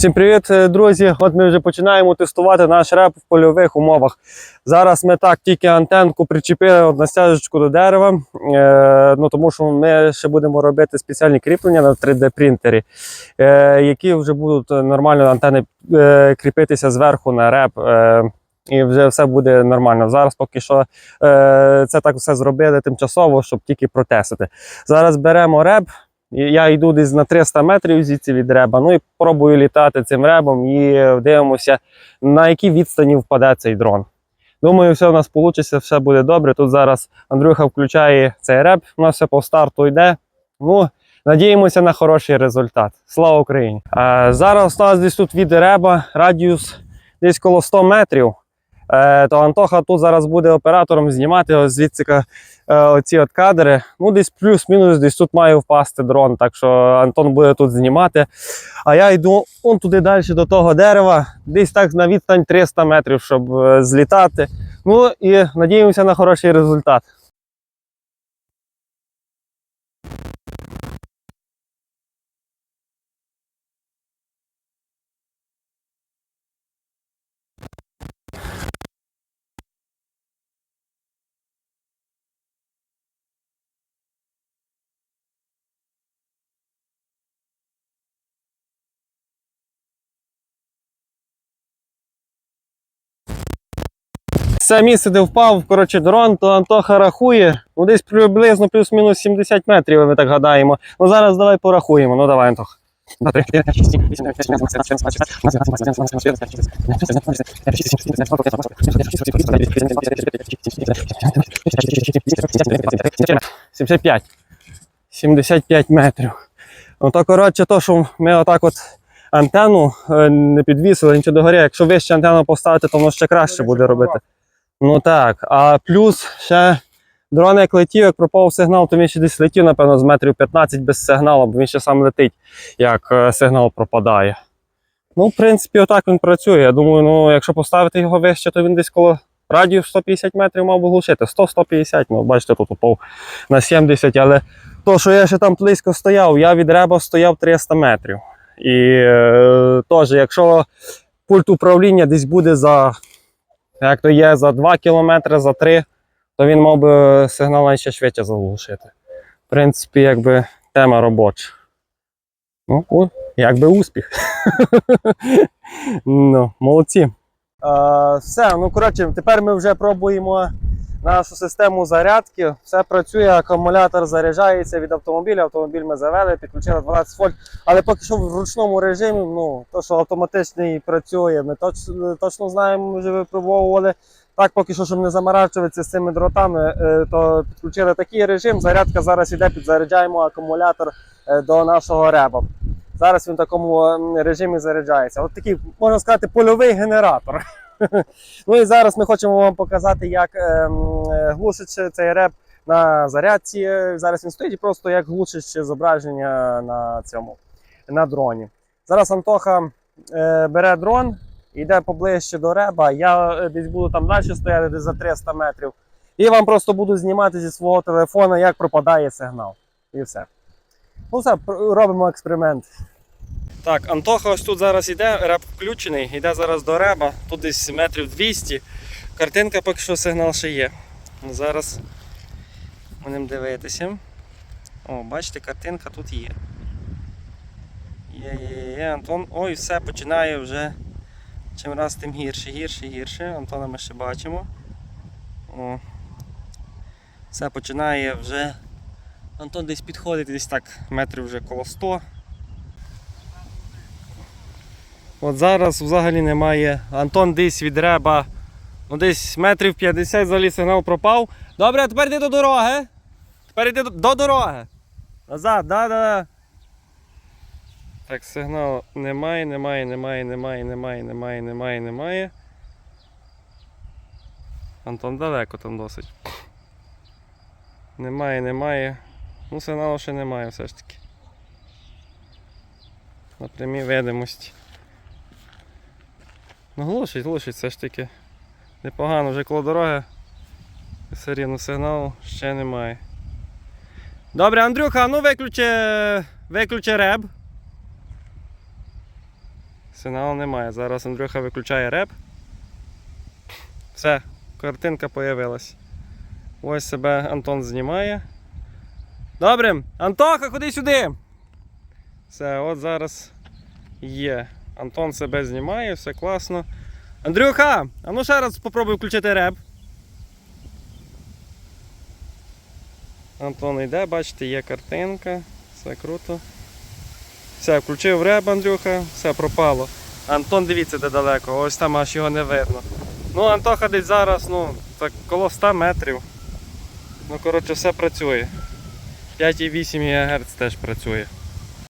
Всім привіт, е, друзі! От ми вже починаємо тестувати наш реп в польових умовах. Зараз ми так тільки антенку причепили на стяжечку до дерева, е, ну тому що ми ще будемо робити спеціальні кріплення на 3D принтері, е, які вже будуть нормально антени е, кріпитися зверху на реп. Е, і вже все буде нормально. Зараз поки що е, це так все зробили тимчасово, щоб тільки протестити. Зараз беремо реп. Я йду десь на 300 метрів звідси від реба. Ну і пробую літати цим ребом і дивимося, на якій відстані впаде цей дрон. Думаю, все в нас вийде, все буде добре. Тут зараз Андрюха включає цей реб, у нас все по старту йде. Ну, надіємося на хороший результат. Слава Україні! Е, зараз у нас десь тут від реба радіус десь коло 100 метрів. Е, то Антоха тут зараз буде оператором знімати ось звідси е, оці от кадри. Ну, десь плюс-мінус, десь тут має впасти дрон. Так що Антон буде тут знімати. А я йду он туди далі до того дерева, десь так на відстань 300 метрів, щоб е, злітати. Ну і надіємося на хороший результат. Це місце, де впав, коротше, дрон, то Антоха рахує. Ну, десь приблизно плюс-мінус 70 метрів, ми так гадаємо. Ну зараз давай порахуємо. Ну давай, Антох. Сімдесят п'ять. 75 метрів. Ну то коротше, то, що ми отак от антенну е, не підвісили, нічого догорі. Якщо вище антенну поставити, то воно ще краще буде робити. Ну так. А плюс ще дрон як летів, як пропав сигнал, то він ще десь летів, напевно, з метрів 15 без сигналу, бо він ще сам летить, як е, сигнал пропадає. Ну, в принципі, отак він працює. Я думаю, ну, якщо поставити його вище, то він десь коло радіус 150 метрів мав би глушити. 100-150, ну, бачите, тут упав на 70, але то, що я ще там близько стояв, я від реба стояв 300 метрів. І е, теж, якщо пульт управління десь буде за, як то є, за 2 кілометри, за 3, то він мав би сигнал ще швидше заглушити. В принципі, якби тема робоча. Ну, о, якби успіх. ну, молодці. Е, все, ну коротше, тепер ми вже пробуємо нашу систему зарядки. Все працює, акумулятор заряджається від автомобіля. Автомобіль ми завели, підключили 12 вольт. Але поки що в ручному режимі, ну, то, що автоматичний працює, ми точно, точно знаємо, вже випробовували. Так, поки що, щоб не заморачуватися з цими дротами, е, то підключили такий режим. Зарядка зараз іде, підзаряджаємо акумулятор е, до нашого реба. Зараз він в такому режимі заряджається. От такий, можна сказати, польовий генератор. ну і зараз ми хочемо вам показати, як ем, е, глушить цей реп на зарядці. Зараз він стоїть і просто як глушить зображення на цьому на дроні. Зараз Антоха е, бере дрон, йде поближче до реба. Я е, десь буду там далі стояти, десь за 300 метрів. І вам просто буду знімати зі свого телефона, як пропадає сигнал. І все. Ну все, робимо експеримент. Так, Антоха ось тут зараз йде, реп включений, йде зараз до реба, тут десь метрів 200. Картинка поки що сигнал ще є. Зараз будемо дивитися. О, бачите, картинка тут є. Є, є, є, Антон. Ой, все починає вже чим раз тим гірше, гірше, гірше. Антона ми ще бачимо. О. Все починає вже. Антон десь підходить, десь так метрів вже коло 100. От зараз взагалі немає. Антон десь від реба. Ну десь метрів 50 взагалі сигнал пропав. Добре, а тепер йди до дороги. Тепер йди до, до дороги. Назад, да, да, да. Так, сигналу немає, немає, немає, немає, немає, немає, немає, немає. Антон далеко там досить. Немає, немає. Ну, сигналу ще немає все ж таки. На прямій видимості. Ну, глушить, глушить все ж таки. Непогано, вже коло дороги. Все рівно сигналу ще немає. Добре, Андрюха, ну виключи, виключи реб. Сигналу немає. Зараз Андрюха виключає реп. Все, картинка появилась. Ось себе Антон знімає. Добре, Антоха, ходи сюди. Все, от зараз є. Антон себе знімає, все класно. Андрюха, а ну ще раз спробуй включити реп. Антон йде, бачите, є картинка, все круто. Все, включив реп, Андрюха, все пропало. Антон, дивіться, де далеко, ось там аж його не видно. Ну, Антоха десь зараз, ну, так коло 100 метрів. Ну, коротше, все працює. 5,8 ГГц теж працює.